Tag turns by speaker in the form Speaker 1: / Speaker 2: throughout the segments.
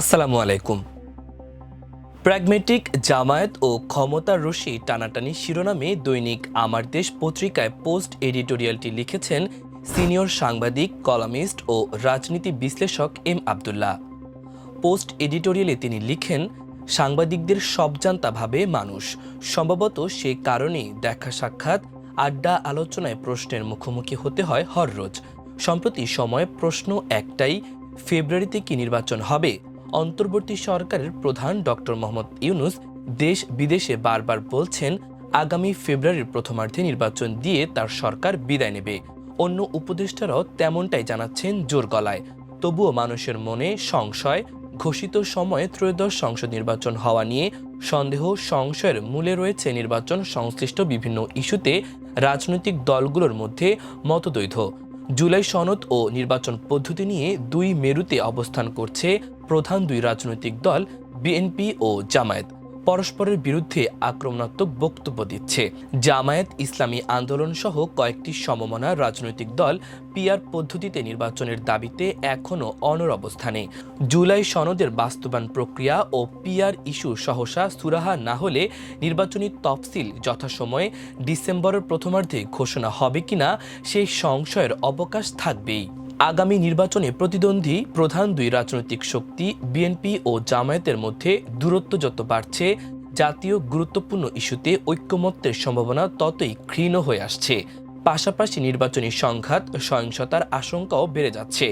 Speaker 1: আসসালামু আলাইকুম। প্র্যাগমেটিক জামায়াত ও ক্ষমতার রশি টানাটানি শিরোনামে দৈনিক আমার দেশ পত্রিকায় পোস্ট এডিটোরিয়ালটি লিখেছেন সিনিয়র সাংবাদিক, কলামিস্ট ও রাজনীতি বিশ্লেষক এম আবদুল্লাহ। পোস্ট এডিটোরিয়ালে তিনি লিখেন, সাংবাদিকদের সবজান্তা ভাবে মানুষ। সম্ভবত সে কারণেই দেখা সাক্ষাৎ, আড্ডা আলোচনায় প্রশ্নের মুখোমুখি হতে হয় হররোজ সম্প্রতি সময়ে প্রশ্ন একটাই, ফেব্রুয়ারিতে কি নির্বাচন হবে? অন্তর্বর্তী সরকারের প্রধান ডক্টর মোহাম্মদ ইউনুস দেশ বিদেশে বারবার বলছেন, আগামী ফেব্রুয়ারির প্রথমার্ধে নির্বাচন দিয়ে তার সরকার বিদায় নেবে। অন্য উপদেষ্টারাও তেমনটাই জানাচ্ছেন জোর গলায়। তবুও মানুষের মনে সংশয়, ঘোষিত সময়ে ত্রয়োদশ সংসদ নির্বাচন হওয়া নিয়ে সন্দেহ, সংশয়ের মূলে রয়েছে নির্বাচন সংশ্লিষ্ট বিভিন্ন ইস্যুতে রাজনৈতিক দলগুলোর মধ্যে মতদ্বৈধ। জুলাই সনদ ও নির্বাচন পদ্ধতি নিয়ে দুই মেরুতে অবস্থান করছে প্রধান দুই রাজনৈতিক দল বিএনপি ও জামায়াত, পরস্পরের বিরুদ্ধে আক্রমণাত্মক বক্তব্য দিচ্ছে। জামায়াত ইসলামী আন্দোলন সহ কয়েকটি সমমনা রাজনৈতিক দল পিআর পদ্ধতিতে নির্বাচনের দাবিতে এখনও অনর অবস্থানে। জুলাই সনদের বাস্তবায়ন প্রক্রিয়া ও পিআর ইস্যু সহসা সুরাহা না হলে নির্বাচনী তফসিল যথাসময়ে ডিসেম্বরের প্রথমার্ধে ঘোষণা হবে কিনা সেই সংশয়ের অবকাশ থাকবেই। আগামী নির্বাচনে প্রতিদ্বন্দ্বী প্রধান দুই রাজনৈতিক শক্তি বিএনপি ও জামায়াতের মধ্যে দূরত্ব যত বাড়ছে, জাতীয় গুরুত্বপূর্ণ ইস্যুতে ঐক্যমত্যের সম্ভাবনা ততই ক্ষীণ হয়ে আসছে। পাশাপাশি নির্বাচনী সংঘাত, সহিংসতার আশঙ্কাও বেড়ে যাচ্ছে।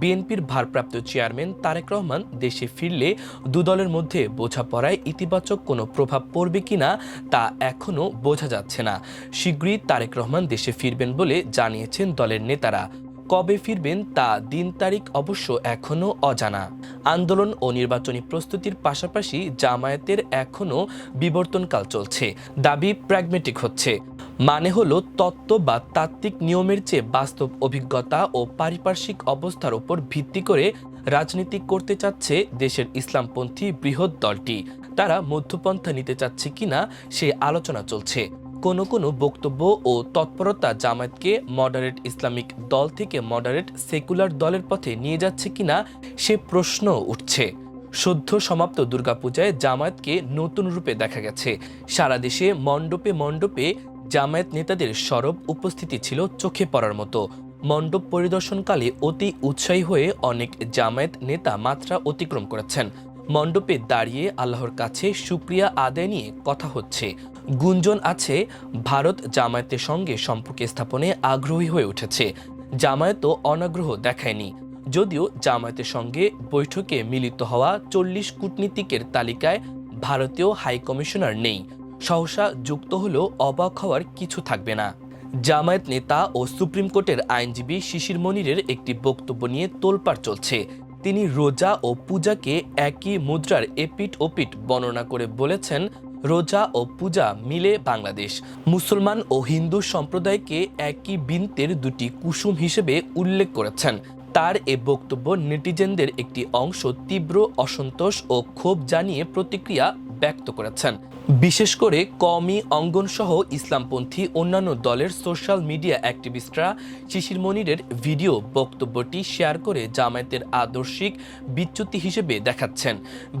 Speaker 1: বিএনপির ভারপ্রাপ্ত চেয়ারম্যান তারেক রহমান দেশে ফিরলে দুদলের মধ্যে বোঝাপড়ায় ইতিবাচক কোনো প্রভাব পড়বে কিনা তা এখনও বোঝা যাচ্ছে না। শীঘ্রই তারেক রহমান দেশে ফিরবেন বলে জানিয়েছেন দলের নেতারা। কবে ফিরবেন তা দিন তারিখ অবশ্য এখনও অজানা। আন্দোলন ও নির্বাচনী প্রস্তুতির পাশাপাশি জামায়াতের এখনও বিবর্তনকাল চলছে, দাবি প্র্যাগমেটিক হচ্ছে। মানে হলো তত্ত্ব বা তাত্ত্বিক নিয়মের চেয়ে বাস্তব অভিজ্ঞতা ও পারিপার্শ্বিক অবস্থার উপর ভিত্তি করে রাজনীতি করতে চাচ্ছে দেশের ইসলামপন্থী বৃহৎ দলটি। তারা মধ্যপন্থা নিতে চাচ্ছে কিনা সে আলোচনা চলছে। কোনো কোনো বক্তব্য ও তৎপরতা জামায়াতকে মডারেট ইসলামিক দল থেকে মডারেট সেকুলার দলের পথে নিয়ে যাচ্ছে কিনা সে প্রশ্ন উঠছে। সদ্য সমাপ্ত দুর্গাপূজায় জামায়াতকে নতুন রূপে দেখা গেছে। সারা দেশে মণ্ডপে মণ্ডপে জামায়াত নেতাদের সরব উপস্থিতি ছিল চোখে পড়ার মতো। মণ্ডপ পরিদর্শনকালে অতি উৎসাহী হয়ে অনেক জামায়াত নেতা মাত্রা অতিক্রম করেছেন। মণ্ডপে দাঁড়িয়ে আল্লাহর কাছে সুক্রিয়া আদায় নিয়ে কথা হচ্ছে। গুঞ্জন আছে, ভারত জামায়াতের সঙ্গে সম্পর্ক স্থাপনে আগ্রহী হয়ে উঠেছে। জামায়াতও অনাগ্রহ দেখায়নি। যদিও জামায়াতের সঙ্গে বৈঠকে মিলিত হওয়া চল্লিশ কূটনীতিকের তালিকায় ভারতীয় হাইকমিশনার নেই। সহসা যুক্ত হলেও অবাক হওয়ার কিছু থাকবে না। জামায়াত নেতা ও সুপ্রিম কোর্টের আইনজীবী শিশির মনিরের একটি বক্তব্য নিয়ে তোলপাড় চলছে। তিনি রোজা ও পূজাকে একই মুদ্রার এপিট ওপিট বর্ণনা করে বলেছেন রোজা ও পূজা মিলে বাংলাদেশ। মুসলমান ও হিন্দু সম্প্রদায়কে একই বিন্তের দুটি কুসুম হিসেবে উল্লেখ করেছেন। তার এ বক্তব্য নেটিজেনদের একটি অংশ তীব্র অসন্তোষ ও ক্ষোভ জানিয়ে প্রতিক্রিয়া ব্যক্ত করেছেন। বিশেষ করে কমি অঙ্গনসহ ইসলামপন্থী অন্যান্য দলের সোশ্যাল মিডিয়া অ্যাক্টিভিস্টরা শিশির মনিরের ভিডিও বক্তব্যটি শেয়ার করে জামায়াতের আদর্শিক বিচ্যুতি হিসেবে দেখাচ্ছেন।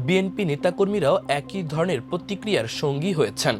Speaker 1: বিএনপি নেতাকর্মীরাও একই ধরনের প্রতিক্রিয়ার সঙ্গী হয়েছেন।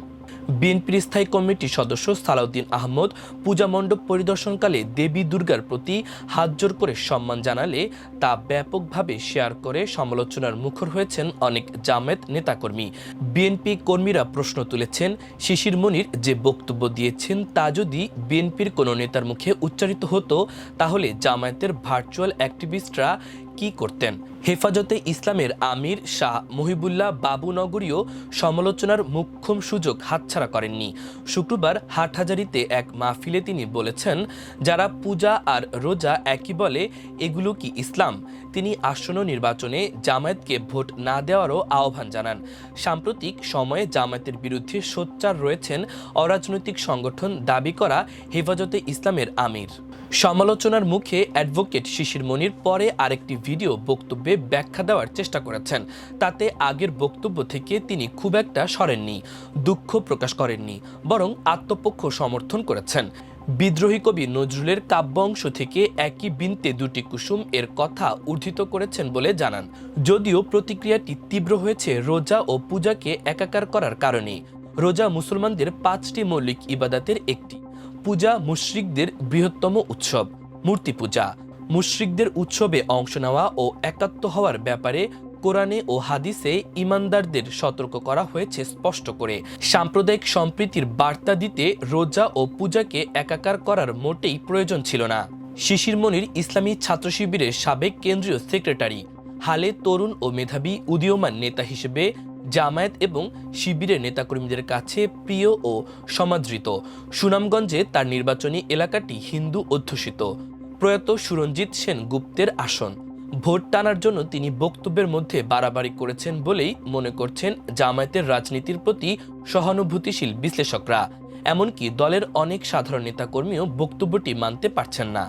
Speaker 1: বিএনপির স্থায়ী কমিটির সদস্য সালাউদ্দিন আহমদ পূজা মণ্ডপ পরিদর্শনকালে দেবী দুর্গার প্রতি হাত জোর করে সম্মান জানালে তা ব্যাপকভাবে শেয়ার করে সমালোচনার মুখর হয়েছেন অনেক জামায়াত নেতাকর্মী। বিএনপি কর্মীরা প্রশ্ন তুলেছেন, শিশির মনির যে বক্তব্য দিয়েছেন তা যদি বিএনপির কোনো নেতার মুখে উচ্চারিত হতো, তাহলে জামায়াতের ভার্চুয়াল অ্যাক্টিভিস্টরা কি করতেন? হেফাজতে ইসলামের আমির শাহ মহিবুল্লাহ বাবুনগরীও সমালোচনার মুখ্যম সুযোগ হাতছাড়া করেননি। শুক্রবার হাটহাজারিতে এক মাহফিলে তিনি বলেছেন, যারা পূজা আর রোজা একই বলে, এগুলো কি ইসলাম? তিনি আসন্ন নির্বাচনে জামায়াতকে ভোট না দেওয়ারও আহ্বান জানান। সাম্প্রতিক সময়ে জামায়াতের বিরুদ্ধে সোচ্চার রয়েছেন অরাজনৈতিক সংগঠন দাবি করা হেফাজতে ইসলামের আমির। সমালোচনার মুখে অ্যাডভোকেট শিশির মনির পরে আরেকটি ভিডিও বক্তব্যে ব্যাখ্যা দেওয়ার চেষ্টা করেছেন। তাতে আগের বক্তব্য থেকে তিনি খুব একটা সরেননি, দুঃখ প্রকাশ করেননি, বরং আত্মপক্ষ সমর্থন করেছেন। বিদ্রোহী কবি নজরুলের কাব্য অংশ থেকে একই বিনতে দুটি কুসুম এর কথা উদ্ধৃত করেছেন বলে জানান। যদিও প্রতিক্রিয়াটি তীব্র হয়েছে, রোজা ও পূজাকে একাকার করার কারণে রোজা মুসলমানদের পাঁচটি মৌলিক ইবাদাতের একটি। পূজা মুশরিকদের বৃহত্তম উৎসব, মূর্তি পূজা। মুশরিকদের উৎসবে অংশ নেওয়া ও একাত্ম হওয়ার ব্যাপারে কোরআনে ও হাদিসে ইমানদারদের সতর্ক করা হয়েছে স্পষ্ট করে। সাম্প্রদায়িক সম্প্রীতির বার্তা দিতে রোজা ও পূজাকে একাকার করার মোটেই প্রয়োজন ছিল না। শিশির মনির ইসলামী ছাত্র শিবিরের সাবেক কেন্দ্রীয় সেক্রেটারি, হালে তরুণ ও মেধাবী উদীয়মান নেতা হিসেবে জামায়াত এবং শিবিরের নেতাকর্মীদের কাছে প্রিয় ও সমাদৃত। সুনামগঞ্জে তার নির্বাচনী এলাকাটি হিন্দু অধ্যুষিত। প্রয়াত সুরঞ্জিত সেন গুপ্তের আসন। ভোট টানার জন্য তিনি বক্তব্যের মধ্যে বাড়াবাড়ি করেছেন বলেই মনে করছেন জামায়াতের রাজনীতির প্রতি সহানুভূতিশীল বিশ্লেষকরা। এমনকি দলের অনেক সাধারণ নেতাকর্মীও বক্তব্যটি মানতে পারছেন না।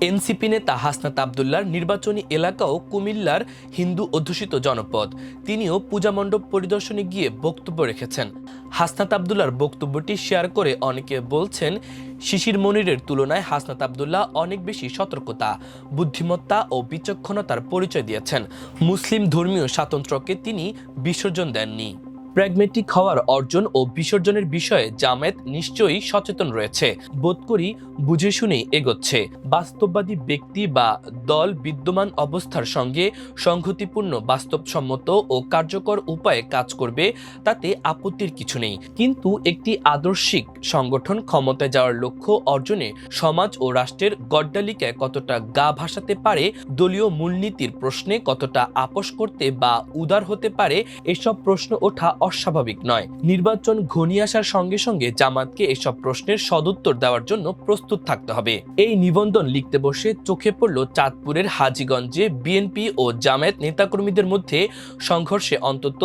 Speaker 1: এনসিপি নেতা হাসনাত আবদুল্লার নির্বাচনী এলাকাও কুমিল্লার হিন্দু অধ্যুষিত জনপদ। তিনিও পূজা মণ্ডপ পরিদর্শনে গিয়ে বক্তব্য রেখেছেন। হাসনাত আবদুল্লার বক্তব্যটি শেয়ার করে অনেকে বলছেন, শিশির মনিরের তুলনায় হাসনাত আবদুল্লাহ অনেক বেশি সতর্কতা, বুদ্ধিমত্তা ও বিচক্ষণতার পরিচয় দিয়েছেন। মুসলিম ধর্মীয় স্বাতন্ত্র্যকে তিনি বিসর্জন দেননি। প্র্যাগমেটিক হওয়ার অর্জন ও বিসর্জনের বিষয়ে জামায়াত নিশ্চয়ই সচেতন রয়েছে। বোধ করি বুঝে শুনেই এগোচ্ছে। বাস্তববাদী ব্যক্তি বা দল বিদ্যমান অবস্থার সঙ্গে সংহতিপূর্ণ, বাস্তবসম্মত ও কার্যকর উপায়ে কাজ করবে, তাতে আপত্তির কিছু নেই। কিন্তু একটি আদর্শিক সংগঠন ক্ষমতায় যাওয়ার লক্ষ্য অর্জনে সমাজ ও রাষ্ট্রের গড্ডালিকায় কতটা গা ভাসাতে পারে, দলীয় মূলনীতির প্রশ্নে কতটা আপোষ করতে বা উদার হতে পারে, এসব প্রশ্ন ওঠা অস্বাভাবিক নয়। নির্বাচন ঘনিয়ে আসার সঙ্গে সঙ্গে জামাতকে এসব প্রশ্নের সদুত্তর দেওয়ার জন্য প্রস্তুত থাকতে হবে। এই নিবন্ধন লিখতে বসে চোখে পড়ল চাঁদপুরের হাজীগঞ্জে বিএনপি ও জামায়াত নেতাকর্মীদের মধ্যে সংঘর্ষে অন্তত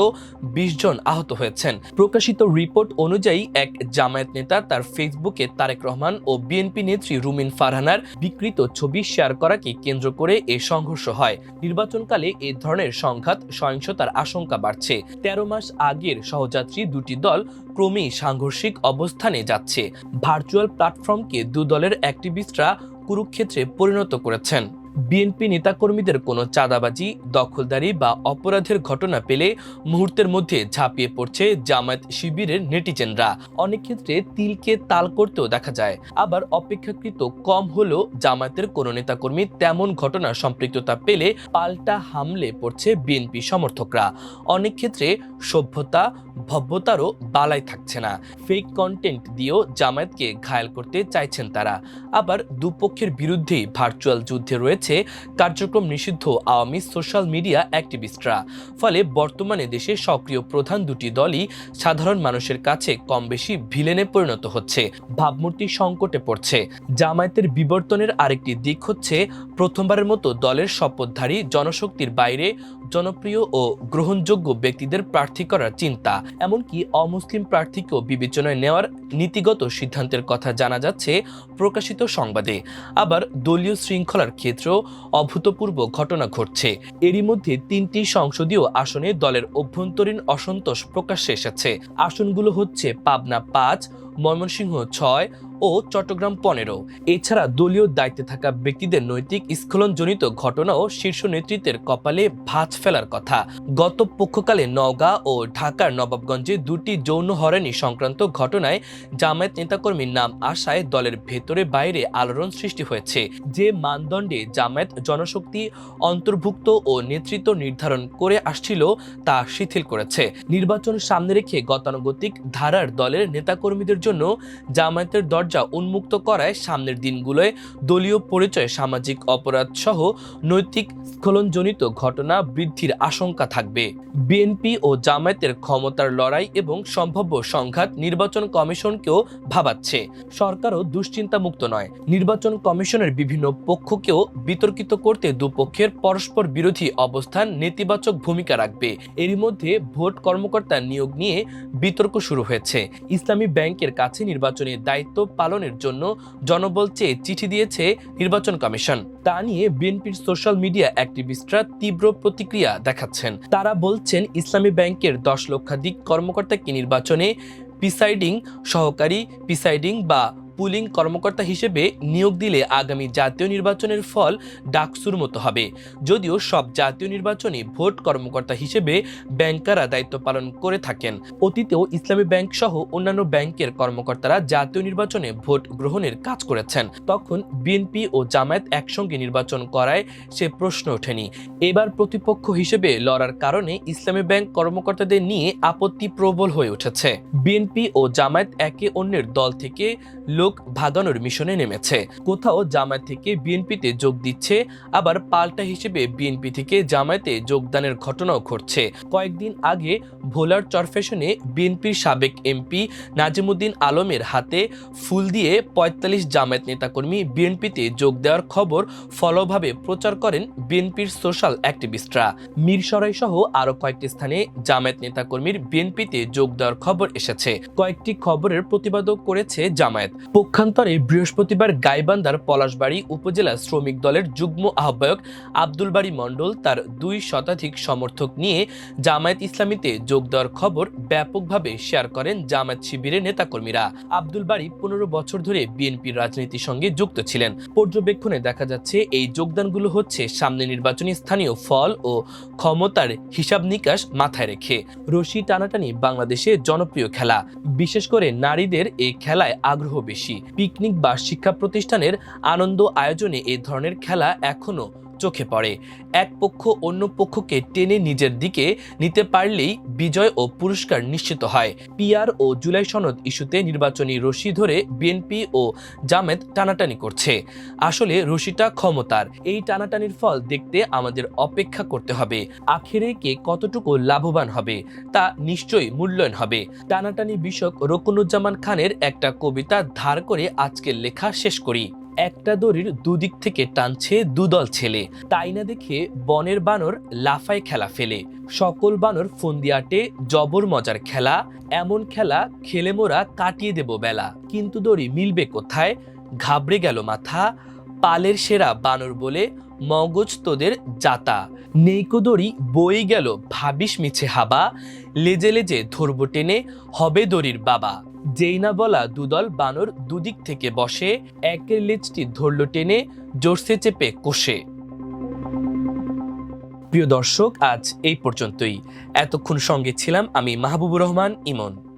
Speaker 1: বিশ জন আহত হয়েছেন। প্রকাশিত রিপোর্ট অনুযায়ী এক জামায়াত নেতা তার ফেসবুকে তারেক রহমান ও বিএনপি নেত্রী রুমিন ফারহানার বিকৃত ছবি শেয়ার করাকে কেন্দ্র করে এ সংঘর্ষ হয়। নির্বাচনকালে এ ধরনের সংঘাত সহিংসতার আশঙ্কা বাড়ছে। তেরো মাস আগের সহযাত্রী দুটি দল ক্রমেই সাংঘর্ষিক অবস্থানে যাচ্ছে। ভার্চুয়াল প্ল্যাটফর্মকে দু দলের অ্যাক্টিভিস্টরা কুরুক্ষেত্রে পরিণত করেছেন। বিএনপি নেতাকর্মীদের কোনো চাঁদাবাজি, দখলদারি বা অপরাধের ঘটনা পেলে মুহূর্তের মধ্যে ঝাঁপিয়ে পড়ছে জামায়াত শিবিরের নেটিজেনরা। অনেক ক্ষেত্রে তিলকে তাল করতেও দেখা যায়। আবার অপেক্ষাকৃত কম হলেও জামায়াতের কোনো নেতাকর্মী তেমন ঘটনা সম্পৃক্ততা পেলে পাল্টা হামলে পড়ছে বিএনপি সমর্থকরা। অনেক ক্ষেত্রে সভ্যতা, ভব্যতারও বালাই থাকছে না। ফেক কন্টেন্ট দিয়েও জামায়াতকে ঘায়াল করতে চাইছেন তারা। আবার দুপক্ষের বিরুদ্ধেই ভার্চুয়াল যুদ্ধে রয়েছে কার্যক্রম নিষিদ্ধ, আওয়ামী সোশ্যাল মিডিয়া অ্যাক্টিভিস্টরা। ফলে বর্তমানে দেশে সক্রিয় প্রধান দুটি দলই সাধারণ মানুষের কাছে কম বেশি ভিলেনে পরিণত হচ্ছে, ভাবমূর্তি সংকটে পড়ছে। জামায়াতের বিবর্তনের আরেকটি দিক হচ্ছে, প্রথমবারের মতো দলের শপথধারী জনশক্তির বাইরে জনপ্রিয় ও গ্রহণযোগ্য ব্যক্তিদের প্রার্থী করার চিন্তা। এমনকি অমুসলিম প্রার্থীকেও বিবেচনায় নেওয়ার নীতিগত সিদ্ধান্তের কথা জানা যাচ্ছে প্রকাশিত সংবাদে। আবার দলীয় শৃঙ্খলার ক্ষেত্রেও অভূতপূর্ব ঘটনা ঘটছে। এরই মধ্যে তিনটি সংসদীয় আসনে দলের অভ্যন্তরীণ অসন্তোষ প্রকাশ্যে এসেছে। আসনগুলো হচ্ছে পাবনা পাঁচ, ময়মনসিংহ ছয় ও চট্টগ্রাম পনেরো। এছাড়া দলীয় দায়িত্বে থাকা ব্যক্তিদের নৈতিক স্খলনজনিত ঘটনাও শীর্ষ নেতৃত্বের কপালে ভাঁজ ফেলার কথা। গত পক্ষকালে নওগাঁ ও ঢাকার নবাবগঞ্জে দুটি যৌন হয়রানি সংক্রান্ত ঘটনায় জামায়াত নেতাকর্মীর নাম আসায় দলের ভেতরে বাইরে আলোড়ন সৃষ্টি হয়েছে। যে মানদণ্ডে জামায়াত জনশক্তি অন্তর্ভুক্ত ও নেতৃত্ব নির্ধারণ করে আসছিল তা শিথিল করেছে। নির্বাচন সামনে রেখে গতানুগতিক ধারার দলের নেতাকর্মীদের জন্য জামায়াতের দরজা উন্মুক্ত করায় সামনের দিনগুলোয় দলীয় পরিচয়, সামাজিক অপরাধ সহ নৈতিক স্খলনজনিত ঘটনা বৃদ্ধির আশঙ্কা থাকবে। বিএনপি ও জামায়াতের ক্ষমতার লড়াই এবং সম্ভাব্য সংঘাত নির্বাচন কমিশনকেও ভাবাচ্ছে। সরকারও দুশ্চিন্তা মুক্ত নয়। নির্বাচন কমিশনের বিভিন্ন পক্ষকেও বিতর্কিত করতে দুপক্ষের পরস্পর বিরোধী অবস্থান নেতিবাচক ভূমিকা রাখবে। এরই মধ্যে ভোট কর্মকর্তা নিয়োগ নিয়ে বিতর্ক শুরু হয়েছে। ইসলামী ব্যাংকের কাছে নির্বাচনের দায়িত্ব পালনের জন্য জনবল চেয়ে চিঠি দিয়েছে নির্বাচন কমিশন। তা নিয়ে বিএনপির সোশ্যাল মিডিয়া অ্যাক্টিভিস্টরা তীব্র প্রতিক্রিয়া দেখাচ্ছেন। তারা বলছেন, ইসলামী ব্যাংকের দশ লক্ষাধিক কর্মকর্তাকে নির্বাচনে প্রিসাইডিং সহকারী প্রিসাইডিং বা পুলিং কর্মকর্তা হিসেবে নিয়োগ দিলে আগামী জাতীয় নির্বাচনের ফল ডাকসুর মতো হবে। যদিও সব জাতীয় নির্বাচনে ভোট কর্মকর্তা হিসেবে ব্যাংকাররা দায়িত্ব পালন করে থাকেন। অতীতেও ইসলামী ব্যাংক সহ অন্যান্য ব্যাংকের কর্মকর্তারা জাতীয় নির্বাচনে ভোট গ্রহণের কাজ করেছেন। তখন বিএনপি ও জামায়াত একসঙ্গে নির্বাচন করায় সে প্রশ্ন ওঠেনি। এবার প্রতিপক্ষ হিসেবে লড়ার কারণে ইসলামী ব্যাংক কর্মকর্তাদের নিয়ে আপত্তি প্রবল হয়ে উঠেছে। বিএনপি ও জামায়াত একে অন্যের দল থেকে লোক ভাগানোর মিশনে নেমেছে। কোথাও জামায়াত থেকে বিএনপিতে যোগ দিচ্ছে, আবার পাল্টা হিসেবে বিএনপি থেকে জামায়াতে যোগদানের ঘটনাও ঘটছে। কয়েকদিন আগে ভোলার চরফেশনে বিএনপির সাবেক এমপি নাজিমুদ্দিন আলমের হাতে ফুল দিয়ে পঁয়তাল্লিশ জামায়াত নেতাকর্মী বিএনপিতে যোগ দেওয়ার খবর ফলভাবে প্রচার করেন বিএনপির সোশ্যাল অ্যাক্টিভিস্টরা। মিরসরাই সহ আরও কয়েকটি স্থানে জামায়াত নেতাকর্মীর বিএনপিতে যোগ দেওয়ার খবর এসেছে। কয়েকটি খবরের প্রতিবাদও করেছে জামায়াত। পক্ষান্তরে বৃহস্পতিবার গাইবান্ধার পলাশবাড়ি উপজেলা শ্রমিক দলের যুগ্ম আহ্বায়ক আব্দুল বাড়ি মণ্ডল তার দুই শতাধিক সমর্থক নিয়ে জামায়াত ইসলামীতে যোগ দেওয়ার খবর ব্যাপকভাবে শেয়ার করেন জামায়াত শিবিরের নেতাকর্মীরা। আব্দুল বাড়ি পনেরো বছর ধরে বিএনপির রাজনীতির সঙ্গে যুক্ত ছিলেন। পর্যবেক্ষণে দেখা যাচ্ছে, এই যোগদানগুলো হচ্ছে সামনে নির্বাচনী স্থানীয় ফল ও ক্ষমতার হিসাব নিকাশ মাথায় রেখে। রশি টানাটানি বাংলাদেশে জনপ্রিয় খেলা। বিশেষ করে নারীদের এই খেলায় আগ্রহ বেশি। পিকনিক বা শিক্ষা প্রতিষ্ঠানের আনন্দ আয়োজনে এ ধরনের খেলা এখনও চোখে পড়ে। এক পক্ষ অন্য পক্ষকে টেনে নিজের দিকে নিতে পারলেই বিজয় ও পুরস্কার নিশ্চিত হয়। পিআর ও জুলাই সনদ ইস্যুতে নির্বাচনী রশি ধরে বিএনপি ও জামেদ টানাটানি করছে। আসলে রশিটা ক্ষমতার। এই টানাটানির ফল দেখতে আমাদের অপেক্ষা করতে হবে। আখেরে কে কতটুকু লাভবান হবে, তা নিশ্চয়ই মূল্যায়ন হবে। টানাটানি বিষয়ক রকুনুজ্জামান খানের একটা কবিতা ধার করে আজকের লেখা শেষ করি। একটা দড়ির দুদিক থেকে টানছে দুদল ছেলে। তাই না দেখে বনের বানর লাফায় খেলা ফেলে। সকল বানর ফন্দিয়াটে জবর মজার খেলা। এমন খেলা খেলে মোরা কাটিয়ে দেব বেলা। কিন্তু দড়ি মিলবে কোথায়? ঘাবড়ে গেল মাথা। পালের সেরা বানর বলে মগজ তোদের জাতা। নেইকো দড়ি বই গেল ভাবিস মিছে হাবা, লেজে লেজে ধরবো টেনে, হবে দড়ির বাবা। যেই না বলা দুদল বানর দুদিক থেকে বসে, একের লেজটি ধরল টেনে, জোরসে চেপে কষে। প্রিয় দর্শক, আজ এই পর্যন্তই। এতক্ষণ সঙ্গে ছিলাম আমি মাহবুবুর রহমান ইমন।